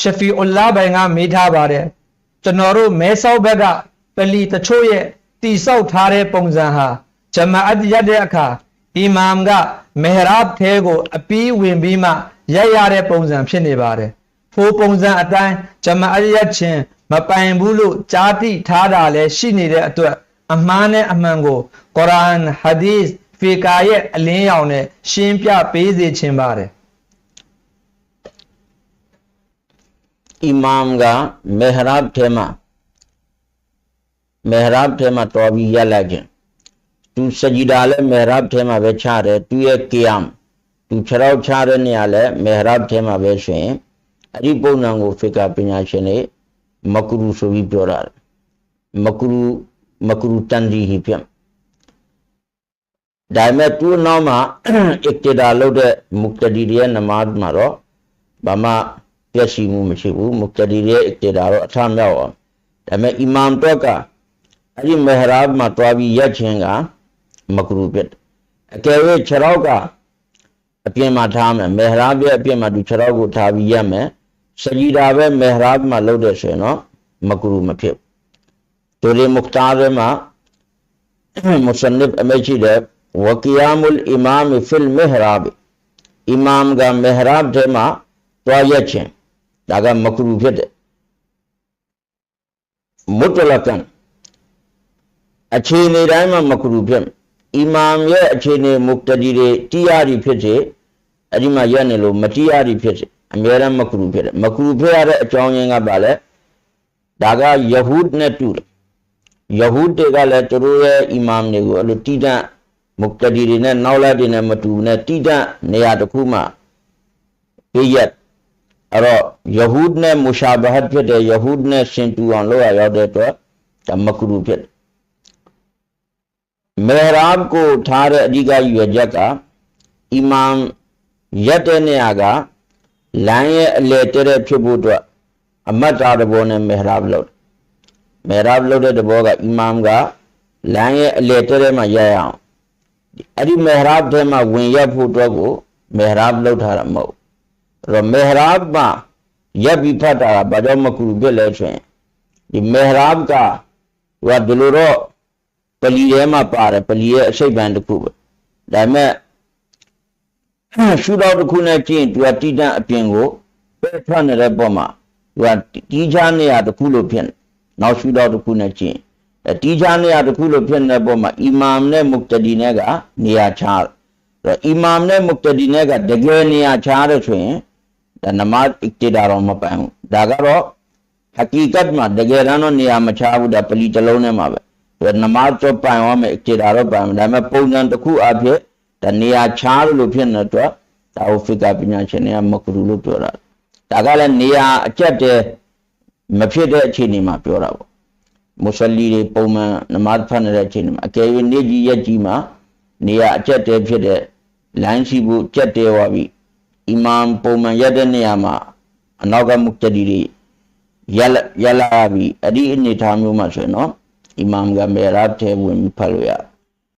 ရှဖီအူလာဘိုင်ကမေးထားပါတယ်ကျွန်တော်တို့မဲဆောက်ဘက်ကပလီတချို့ရဲ့တိဆောက်ထားတဲ့ပုံစံဟာဂျမာအတ်ရက်တဲ့အခါအီမမ်ကမေဟ်ရာဘ်ထဲကို အပီးဝင်ပြီးမှရက်ရတဲ့ပုံစံဖြစ်နေပါတယ်ဖိုးပုံစံအတိုင်းဂျမာအတ်ရက်ချင်းမပိုင်ဘူးလို့ကြားသိထားတာလည်းရှိနေတဲ့အတွက်အမှားနဲ့အမှန်ကိုကုရ်အာန်ဟာဒီသ်ဖီကာရဲ့အလင်းရောင်နဲ့ရှင်းပြပေးစေခြင်းပါတယ် အီမမ်ကမေဟရာဘ်ထဲမှာမေဟရာဘ်ထဲမှာတော်ပြီးရက်လိုက်ခြင်းသူစဂျီဒါလည်းမေဟရာဘ်ထဲမှာပဲချတယ်သူရဲ့ကီယမ်သူခြေထောက်ချတဲ့နေရာလည်းမေဟရာဘ်ထဲမှာပဲဆိုရင်အဲ့ဒီပုံစံကိုဖီကာပညာရှင်တွေမကရူဆိုပြီးပြောတာမကရူမကရူတန်ဒီဟိပြန်ဒါပေမဲ့သူ့နောက်မှာအစ်တီဒါလုပ်တဲ့မုကတဒီရဲ့နမတ်မှာတော့ဘာမှ ပြည့်စုံမှုမရှိဘူးမုကတဒီရဲ့အစ်တီဒါတော့အထမြောက်အောင်ဒါပေမဲ့အီမမ်တော့ကအဲ့ဒီမေဟရာဘ်မှာတွားပြီးရက်ခြင်းကမကရူဖြစ်တယ်အကယ်၍ခြေထောက်ကအပြင်မှာထားမယ်မေဟရာဘ်ရဲ့အပြင်မှာသူခြေထောက်ကိုထားပြီးရက်မယ်စဂျီဒါပဲမေဟရာဘ်မှာလုပ်တဲ့ဆိုရင်တော့မကရူမဖြစ်ဘူးတူရီမု ဒါကမခရူဖြစ်တယ်မုတ္တလကံအခြေအနေတိုင်းမှာမခရူဖြစ်အီမာမ်ရဲ့အခြေအနေမုတ်တဒီတွေတရားတွေဖြစ်စေအဲ့ဒီမှာရက်နေလို့မတရားတွေဖြစ်စေအများရန်မခရူဖြစ်တယ်မခရူဖြစ်ရတဲ့အကြောင်းရင်းကပါလဲဒါကယဟူဒ်နဲ့တူတယ်ယဟူဒ်တွေကလည်းသူတို့ရဲ့အီမာမ်တွေကိုအဲ့လိုတိတန့်မုတ်တဒီတွေနဲ့နောက်လိုက်တွေနဲ့မတူနဲ့တိတန့်နေရာတစ်ခုမှာပြည့်ရက် အဲ့တော့ယဟုဒ်နဲ့မူရှာဘဟတ်ဖြစ်တဲ့ယဟုဒ်နဲ့ရှင်တူအောင်လုပ်ရရောက်တဲ့အတွက်ဒါမကရူဖြစ်မေရာဘ်ကိုထားတဲ့အဓိကရွယ်ချက်ကအီမမ်ရက်တဲ့နေရာကလမ်းရဲ့အလေတဲ့တဲ့ဖြစ်ဖို့အတွက်အမတ်တာတဘောနဲ့မေရာဘ်လုပ်တယ်မေရာဘ်လုပ်တဲ့တဘောကအီမမ်ကလမ်းရဲ့အလေတဲထဲမှာရရအောင်အဲ့ဒီမေရာဘ်ထဲမှာဝင်ရဖို့အတွက်ကိုမေရာဘ်လုပ်ထားတာမဟုတ် အဲ့တော့မေရာဘ်မှာရပ်ပြီးဖတ်တာကဘာကြောင့်မကူပြစ်လဲဆိုရင်ဒီမေရာဘ်ကဟိုကဒီလိုတော့ပလီထဲမှာပါတယ်ပလီရဲ့အစိတ်ပံတစ်ခုပဲဒါပေမဲ့ရှူတော့တစ်ခုနဲ့ကျင့်သူကတိတန့်အပြင်ကိုပဲထွက်နေတဲ့ပုံမှာသူကတီးချားနေရတစ်ခုလို့ဖြစ်နေနောက်ရှုတော့တစ်ခုနဲ့ကျင့်အဲတီးခြားနေရာတစ်ခုလို့ဖြစ်နေတဲ့ပုံမှာအီမမ်နဲ့မုကတဒီနဲ့ကနေရာခြားတယ်အီမမ်နဲ့မုကတဒီနဲ့ကတကယ်နေရာခြားတယ်ဆိုရင် ဒါနမတ်အစ်တီဒါတော့မပိုင်ဘူးဒါကတော့ဟကီကတ်မှာတကယ်တမ်းတော့နေရာမခြားဘူးဒါပလီတစ်လုံးနဲ့မှာပဲဒါနမတ်တော့ပိုင်ရမယ်အစ်တီဒါတော့ပိုင်ဒါပေမဲ့ပုံစံတစ်ခုအဖြစ်ဒါနေရာခြားလို့ဖြစ်နေတဲ့အတွက်ဒါဟိုဖီကာပညာရှင်တွေကမကရူလို့ပြောတာဒါကလည်းနေရာအကျက်တဲ့မဖြစ်တဲ့အခြေအနေမှာပြောတာပေါ့မုဆလီတွေပုံမှန်နမတ်ဖတ်နေတဲ့အခြေအနေမှာအကယ်၍နေ့ကြီးရက်ကြီးမှာနေရအကျက်တဲဖြစ်တဲ့လမ်းရှိဖို့ကြက်တဲသွားပြီ အီမမ်ပုံမှန်ရက်တဲ့နေရာမှာအနောက်ကမုကတဒီတွေရက်ရက်လာပြီအဲ့ဒီအနေထားမျိုးမှာဆိုရင်တော့အီမမ်ကမေရာထဲဝင်ပြီးဖတ်လို့ရ